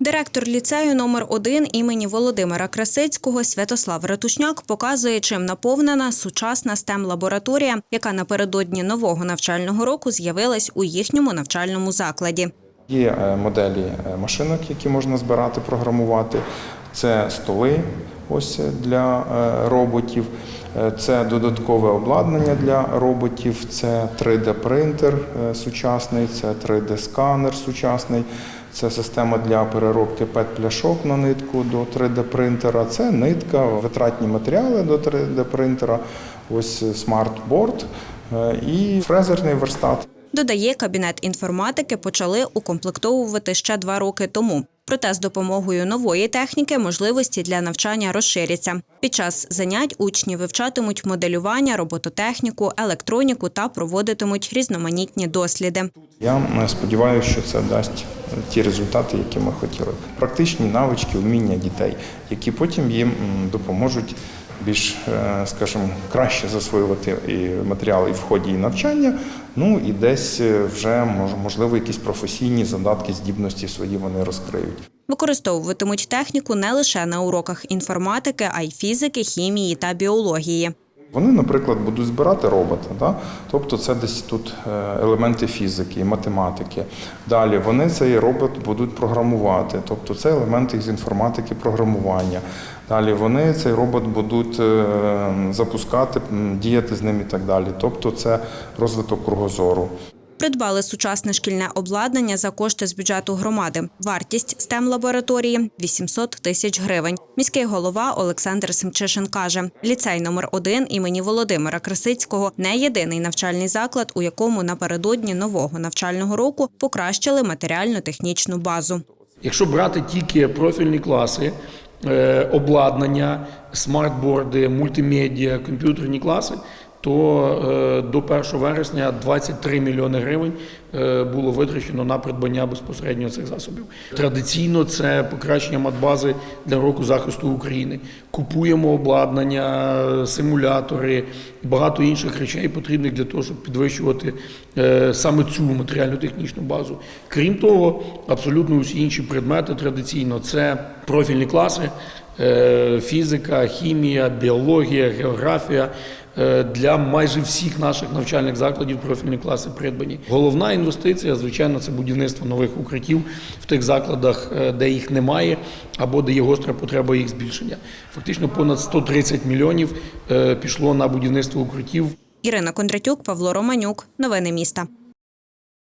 Директор ліцею номер 1 імені Володимира Красицького Святослав Ратушняк показує, чим наповнена сучасна stem лабораторія яка напередодні нового навчального року з'явилась у їхньому навчальному закладі. Є е, моделі е, машинок, які можна збирати, програмувати. Це столи ось для е, роботів, Е, це додаткове обладнання для роботів, це 3D-принтер е, сучасний, це 3D-сканер сучасний, це система для переробки пет-пляшок на нитку до 3D-принтера, це нитка, витратні матеріали до 3D-принтера, ось смарт-борд і фрезерний верстат. Додає, кабінет інформатики почали укомплектовувати ще два роки тому. Проте з допомогою нової техніки можливості для навчання розширяться. Під час занять учні вивчатимуть моделювання, робототехніку, електроніку та проводитимуть різноманітні досліди. Я е, сподіваюся, що це дасть ті результати, які ми хотіли. Практичні навички, вміння дітей, які потім їм допоможуть більш, е, скажімо, краще засвоювати і матеріали і в ході і навчання. Ну і десь е, вже мож- можливо якісь професійні задатки, здібності свої вони розкриють. Використовуватимуть техніку не лише на уроках інформатики, а й фізики, хімії та біології. Вони, наприклад, будуть збирати робота, да? тобто це десь тут е, елементи фізики, математики. Далі вони цей робот будуть програмувати, тобто це елементи з інформатики програмування. Далі вони цей робот будуть е, запускати, діяти з ним і так далі. Тобто це розвиток кругозору. Придбали сучасне шкільне обладнання за кошти з бюджету громади. Вартість stem лабораторії 800 тисяч гривень. Міський голова Олександр Семчишин каже: ліцей номер 1 імені Володимира Красицького не єдиний навчальний заклад, у якому напередодні нового навчального року покращили матеріально-технічну базу. Якщо брати тільки профільні класи, обладнання, смартборди, мультимедіа, комп'ютерні класи, то е, до 1 вересня 23 мільйони гривень е, було витрачено на придбання безпосередньо цих засобів. Традиційно це покращення матбази для року захисту України. Купуємо обладнання, симулятори, багато інших речей потрібних для того, щоб підвищувати е, саме цю матеріально-технічну базу. Крім того, абсолютно усі інші предмети традиційно це профільні класи, фізика, хімія, біологія, географія. Е, Для майже всіх наших навчальних закладів профільні класи придбані. Головна інвестиція, звичайно, це будівництво нових укриттів в тих закладах, е, де їх немає, або де є гостра потреба їх збільшення. Фактично понад 130 мільйонів е, пішло на будівництво укриттів Ірина Кондратюк, Павло Романюк. Новини міста.